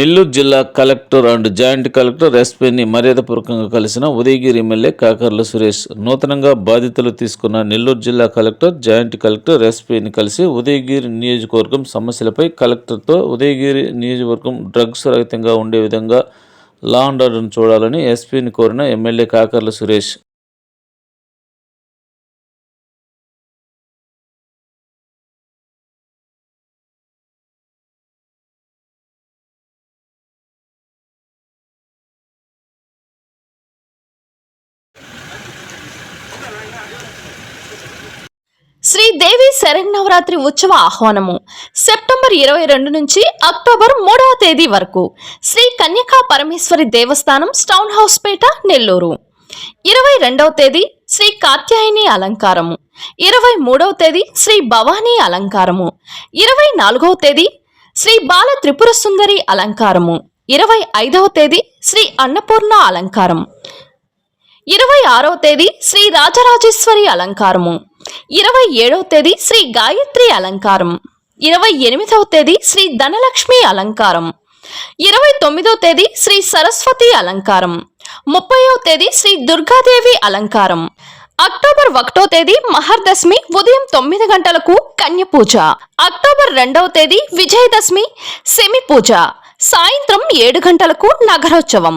నెల్లూరు జిల్లా collector and joint collector ఎస్పీని మర్యాదపూర్వకంగా కలిసిన ఉదయగిరి ఎమ్మెల్యే కాకర్ల సురేష్ నూతనంగా బాధ్యతలు తీసుకున్న నెల్లూరు జిల్లా కలెక్టర్ జాయింట్ కలెక్టర్ ఎస్పీని కలిసి ఉదయగిరి నియోజకవర్గం సమస్యలపై కలెక్టర్తో ఉదయగిరి నియోజకవర్గం డ్రగ్స్ రహితంగా ఉండే విధంగా లా అండ్ ఆర్డర్ను చూడాలని ఎస్పీని కోరిన ఎమ్మెల్యే కాకర్ల సురేష్. శ్రీదేవి శరన్నవరాత్రి ఉత్సవ ఆహ్వానము. సెప్టెంబర్ ఇరవై రెండు నుంచి అక్టోబర్ మూడవ తేదీ వరకు శ్రీ కన్యకా పరమేశ్వరి దేవస్థానం స్టౌన్ హౌస్ పేట నెల్లూరు. ఇరవై రెండవ తేదీ శ్రీ కాత్యాయని అలంకారము. ఇరవై మూడవ తేదీ శ్రీ భవానీ అలంకారము. ఇరవై నాలుగవ తేదీ శ్రీ బాల త్రిపుర సుందరి అలంకారము. ఇరవై ఐదవ తేదీ శ్రీ అన్నపూర్ణ అలంకారం. ఇరవై ఆరవ తేదీ శ్రీ రాజరాజేశ్వరి అలంకారము. ఇరవై ఏడవ తేదీ శ్రీ గాయత్రి అలంకారం. ఇరవై ఎనిమిదవ తేదీ శ్రీ ధనలక్ష్మి అలంకారం. ఇరవై తొమ్మిదవ తేదీ శ్రీ సరస్వతి అలంకారం. ముప్పైవ తేదీ శ్రీ దుర్గాదేవి అలంకారం. అక్టోబర్ ఒకటో తేదీ మహర్దశమి ఉదయం తొమ్మిది గంటలకు కన్య పూజ. అక్టోబర్ రెండవ తేదీ విజయదశమి సెమి పూజ. సాయంత్రం ఏడు గంటలకు నగరోత్సవం.